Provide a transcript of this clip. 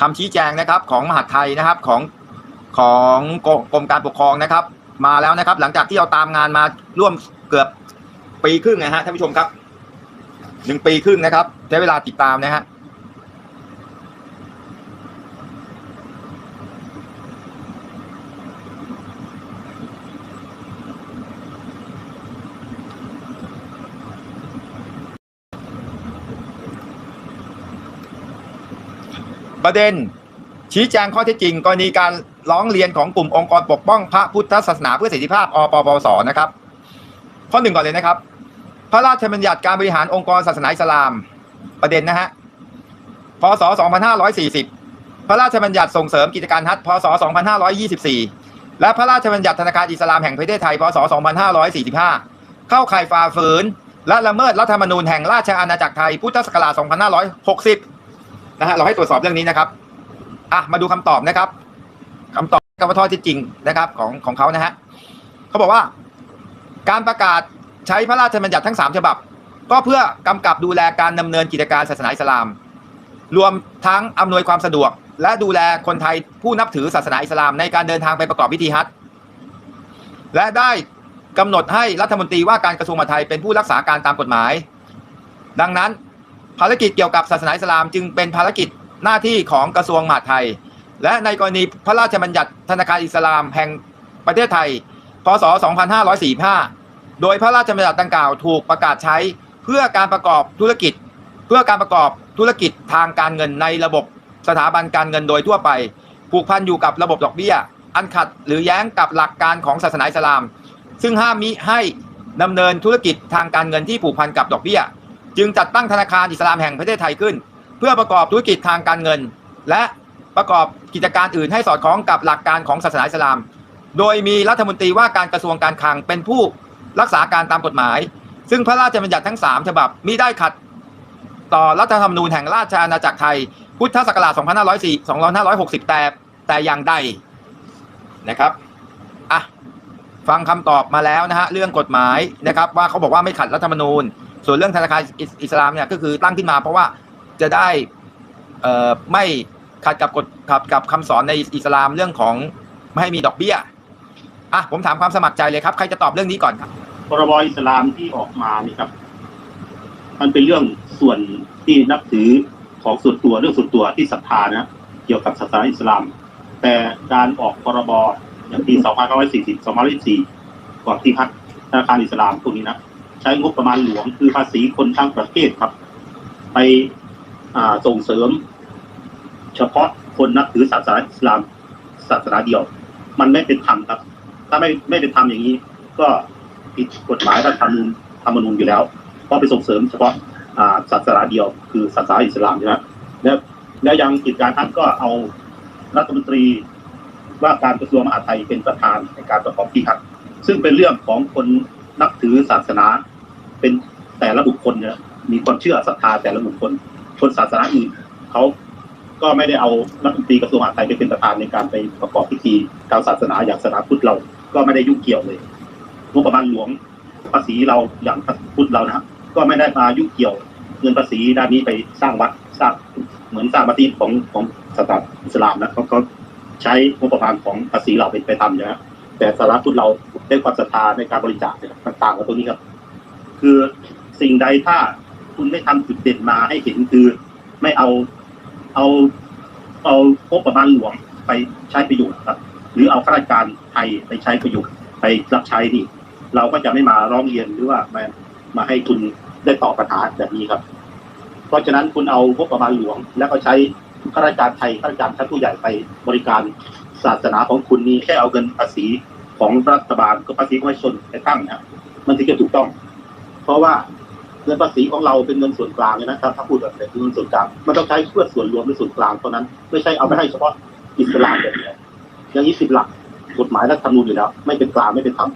คำชี้แจงนะครับของมหาดไทยนะครับของของกรมกรมการปกครองนะครับ มาแล้วนะครับ หลังจากที่เราตามงานมาร่วมเกือบปีครึ่งนะฮะท่านผู้ชมครับหนึ่งปีครึ่งนะครับใช้เวลาติดตามนะฮะ ประเด็น ชี้แจงข้อเท็จจริง กรณีการร้องเรียนของกลุ่มองค์กรปกป้องพระพุทธศาสนาเพื่อเสรีภาพอปปสนะครับ ข้อหนึ่งก่อนเลยนะครับ พระราชบัญญัติการบริหารองค์กรศาสนาอิสลามประเด็นนะฮะพศ 2540 พระราชบัญญัติส่งเสริมกิจการฮัจญ์พศ 2524 และพระราชบัญญัติธนาคารอิสลามแห่งประเทศไทย พศ 2545 เข้าข่ายฝ่าฝืน และละเมิดรัฐธรรมนูญแห่งราชอาณาจักรไทย พุทธศักราช 2560 นะฮะเราให้ตรวจสอบเรื่องนี้นะครับอะมาดูคำตอบนะครับคำตอบกับข้อที่จริงนะครับ ของของเขานะฮะเขาบอกว่า การประกาศใช้พระราชบัญญัติทั้งสามฉบับ ก็เพื่อกำกับดูแลการดำเนินกิจการศาสนาอิสลาม รวมทั้งอำนวยความสะดวก และดูแลคนไทยผู้นับถือศาสนาอิสลาม ในการเดินทางไปประกอบพิธีฮัจญ์และได้กำหนดให้รัฐมนตรีว่าการกระทรวงมหาดไทยเป็นผู้รักษาการตามกฎหมาย ดังนั้น ภารกิจเกี่ยวกับศาสนาอิสลามจึงเป็นภารกิจหน้าที่ของกระทรวงมหาดไทย และในกรณีพระราชบัญญัติธนาคารอิสลามแห่งประเทศไทย พศ 2545 โดยพระราชบัญญัติดังกล่าวถูกประกาศใช้เพื่อการประกอบธุรกิจ เพื่อการประกอบธุรกิจทางการเงินในระบบสถาบันการเงินโดยทั่วไป ผูกพันอยู่กับระบบดอกเบี้ย อันขัดหรือแย้งกับหลักการของศาสนาอิสลาม ซึ่งห้ามมิให้ดำเนินธุรกิจทางการเงินที่ผูกพันกับดอกเบี้ย จึงจัดตั้งธนาคารอิสลามแห่งประเทศไทยขึ้น เพื่อประกอบธุรกิจทางการเงิน และประกอบกิจการอื่นให้สอดคล้องกับหลักการของศาสนาอิสลาม โดยมีรัฐมนตรีว่าการกระทรวงการคลังเป็นผู้รักษาการตามกฎหมาย ซึ่งพระราชบัญญัติทั้ง 3 ฉบับมิได้ขัด ต่อรัฐธรรมนูญแห่งราชอาณาจักรไทย พุทธศักราช2504 2560 แต่แต่อย่างใดนะครับอะฟังคำตอบมาแล้วนะฮะเรื่องกฎหมายนะครับว่าเขาบอกว่าไม่ขัดรัฐธรรมนูญ ส่วนเรื่องธนาคารอิสอิสลามเนี่ยก็คือตั้งขึ้นมา เพราะว่าจะได้ไม่ขัดกับกฎกับกับคำสอนในอิสลามเรื่องของไม่ให้มีดอกเบี้ยอะผมถามความสมัครใจเลยครับ ใครจะตอบเรื่องนี้ก่อนครับพรบอิสลามที่ออกมานี่ครับ มันเป็นเรื่องส่วนที่นับถือของส่วนตัวเรื่องส่วนตัวที่ศรัทธานะ เกี่ยวกับศาสนาอิสลาม แต่การออกพรบอย่างปี 2540 2524ก่อนที่ฮัทธนาคารอิสลามพวกนี้นะ ช้งบประมาณหลวง คือภาษีคนทั้งประเทศครับ ไปส่งเสริม เฉพาะคนนับถือศาสนาอิสลามศาสนาเดียว มันไม่เป็นธรรมครับ ถ้าไม่ไม่เป็นธรรมอย่างนี้ ก็ผิดกฎหมายรัฐธรรมนูญธรรมนูญอยู่แล้วเพราะไปส่งเสริมเฉพาะศาสนาเดียว คือศาสนาอิสลามใช่ไหมแล้วแล้วยังกิจการท่านก็เอารัฐมนตรีว่าการกระทรวงมหาดไทยเป็นประธานในการประกอบพิธีครับซึ่งเป็นเรื่องของคนนับถือศาสนา เป็นแต่ละบุคคลเนี่ยมีความเชื่อศรัทธาแต่ละบุคคลคนศาสนาอื่นเขาก็ไม่ได้เอารัฐมนตรีกระทรวงมหาดไทยไปเป็นประธานในการไปประกอบพิธีทางศาสนาอย่างศาสนาพุทธเราก็ไม่ได้ยุ่งเกี่ยวเลยงบประมาณหลวงภาษีเราอย่างพุทธเรานะก็ไม่ได้มายุ่งเกี่ยวเงินภาษีด้านนี้ไปสร้างวัดสร้างเหมือนสร้างบัตรีของของศาสนาอิสลามนะเขาเขาใช้งบประมาณของภาษีเราไปไปทำนะแต่สาระพุทธเราได้ความศรัทธาในการบริจาคต่างกับตรงนี้ครับ คือสิ่งใดถ้าคุณไม่ทำจุดเด่นมาให้เห็นคือไม่เอาเอาเอางบประมาณหลวงไปใช้ประโยชน์ครับ หรือเอาข้าราชการไทยไปใช้ประโยชน์ไปรับใช้นี่ เราก็จะไม่มาร้องเรียนหรือว่ามามาให้คุณได้ตอบปัญหาแบบนี้ครับ เพราะฉะนั้นคุณเอางบประมาณหลวง แล้วก็ใช้ข้าราชการไทยข้าราชการชั้นผู้ใหญ่ไปบริการศาสนาของคุณนี่แค่เอาเงินภาษีของรัฐบาลก็ภาษีประชาชนไปตั้งนะมันถึงจะถูกต้อง เพราะว่าเงินภาษีของเราเป็นเงินส่วนกลางเลยนะครับ ถ้าพูดแบบเป็นเงินส่วนกลางมันต้องใช้เพื่อส่วนรวมในส่วนกลางเท่านั้น ไม่ใช่เอาไปให้เฉพาะอิสลามแบบนี้อย่างนี้สิบหลักกฎหมายรัฐธรรมนูญอยู่แล้ว ไม่เป็นกลางไม่เป็นธรรม